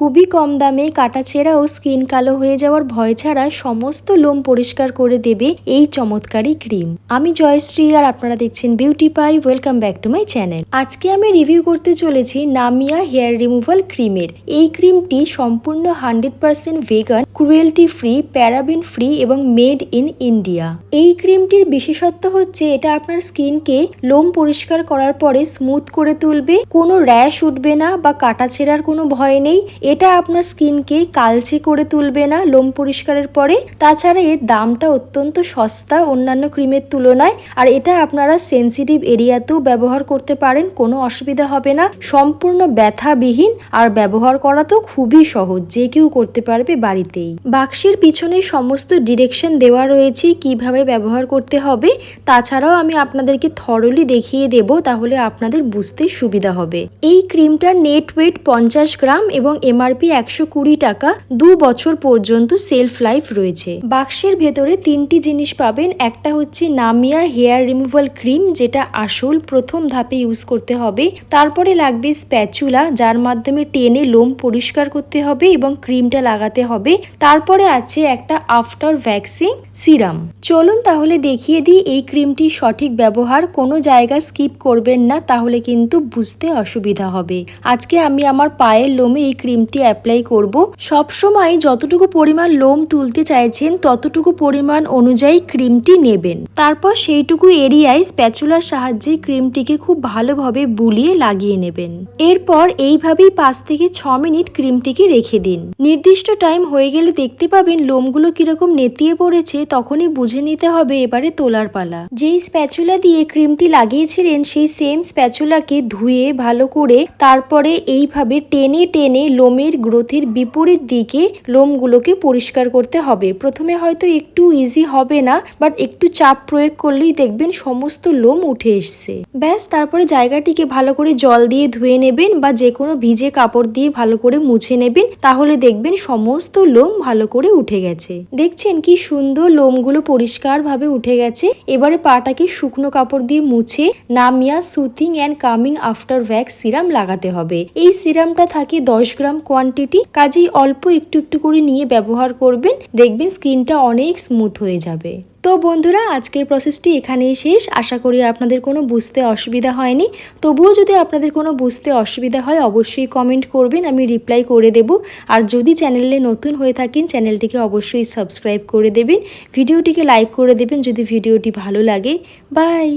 খুবই কম দামে কাটাছেঁড়া ও স্কিন কালো হয়ে যাওয়ার ভয় ছাড়া সমস্ত লোম পরিষ্কার করে দেবে এই চমৎকারী ক্রিম। আমি জয়শ্রী আর আপনারা দেখছেন Beauty Pie welcome back to my channel আজকে আমি রিভিউ করতে চলেছি নামিয়া হেয়ার রিমুভাল ক্রিমের এই ক্রিমটি সম্পূর্ণ hundred percent vegan cruelty free paraben free এবং মেড ইন ইন্ডিয়া এই ক্রিমটির বিশেষত্ব হচ্ছে এটা আপনার স্কিনকে লোম পরিষ্কার করার পরে স্মুথ করে তুলবে, কোনো র্যাশ উঠবে না বা কাটা ছেঁড়ার কোনো ভয় নেই। এটা আপনার স্কিনকে কালচে করে তুলবে না, লোম পরিষ্কারের পরে। তাছাড়া এর দামটা অত্যন্ত সস্তা অন্যান্য ক্রিমের তুলনায়, আর এটা আপনারা সেন্সিটিভ এরিয়াতেও ব্যবহার করতে পারেন, কোনো অসুবিধা হবে না। সম্পূর্ণ ব্যথাবিহীন, আর ব্যবহার করা তো খুবই সহজ, যে কেউ করতে পারবে বাড়িতেই। বাক্সের পিছনে সমস্ত ডিরেকশন দেওয়া রয়েছে, কীভাবে ব্যবহার করতে হবে। তাছাড়াও আমি আপনাদেরকে থরলি দেখিয়ে দেব, তাহলে আপনাদের বুঝতে সুবিধা হবে। এই ক্রিমটার নেট ওয়েট পঞ্চাশ গ্রাম এবং এমআরপি একশো কুড়ি টাকা দু বছর পর্যন্ত সেলফ লাইফ রয়েছে। বাক্সের ভেতরে তিনটি জিনিস পাবেন, একটা হচ্ছে নামিয়া হেয়ার রিমুভাল ক্রিম, যেটা আসল প্রথম ধাপে ইউজ করতে হবে। তারপরে লাগবে স্প্যাচুলা, যার মাধ্যমে টেনে লোম পরিষ্কার করতে হবে এবং ক্রিমটা লাগাতে হবে। তারপরে আছে একটা আফটার ভ্যাক্সিং সিরাম। চলুন তাহলে দেখিয়ে দিই এই ক্রিমটি সঠিক ব্যবহার। কোনো জায়গা স্কিপ করবেন না, তাহলে কিন্তু বুঝতে অসুবিধা হবে। আজকে আমি আমার পায়ের লোমে এই ক্রিমটি অ্যাপ্লাই করব। সব সময় যতটুকু পরিমাণ লোম তুলতে চাইছেন, ততটুকু পরিমাণ অনুযায়ী ক্রিমটি নেবেন। তারপর সেইটুকু এরিয়ায় স্প্যাচুলার সাহায্যে ক্রিমটিকে খুব ভালোভাবে বুলিয়ে লাগিয়ে নেবেন। এরপর এইভাবেই পাঁচ থেকে ছ মিনিট ক্রিমটিকে রেখে দিন। নির্দিষ্ট টাইম হয়ে গেলে দেখতে পাবেন লোমগুলো কীরকম নেতিয়ে পড়েছে, তখনই বুঝে নিতে হবে এবারে তোলার পালা। যেই স্প্যাচুলা দিয়ে ক্রিমটি লাগিয়েছিলেন, সেই সেম স্প্যাচুলাকে ধুয়ে ভালো করে তারপরে এইভাবে টেনে টেনে লোমের গ্রোথের বিপরীত দিকে লোমগুলোকে পরিষ্কার করতে হবে। প্রথমে হয়তো একটু ইজি হবে না বাট একটু চাপ প্রয়োগ করলেই দেখবেন সমস্ত লোম উঠে এসছে। ব্যাস, তারপরে জায়গাটিকে ভালো করে জল দিয়ে ধুয়ে নেবেন বা যে কোনো ভিজে কাপড় দিয়ে ভালো করে মুছে নেবেন, তাহলে দেখবেন সমস্ত লোম ভালো করে উঠে গেছে। দেখছেন কি সুন্দর লোমগুলো পরিষ্কারভাবে উঠে গেছে। এবারে পাটাকে শুকনো কাপড় দিয়ে মুছে নামিয়া soothing and calming after wax serum লাগাতে হবে। এই সিরামটা থাকে দশ গ্রাম কোয়ান্টিটি কাজেই অল্প একটু একটু করে নিয়ে ব্যবহার করবেন, দেখবেন স্কিনটা অনেক স্মুথ হয়ে যাবে। তো বন্ধুরা, আজকের প্রসেসটি এখানেই শেষ। আশা করি আপনাদের কোনো বুঝতে অসুবিধা হয়নি। তবুও যদি আপনাদের কোনো বুঝতে অসুবিধা হয়, অবশ্যই কমেন্ট করবেন, আমি রিপ্লাই করে দেব। আর যদি চ্যানেলে নতুন হয়ে থাকেন চ্যানেলটিকে অবশ্যই সাবস্ক্রাইব করে দেবেন। ভিডিওটিকে লাইক করে দেবেন যদি ভিডিওটি ভালো লাগে। বাই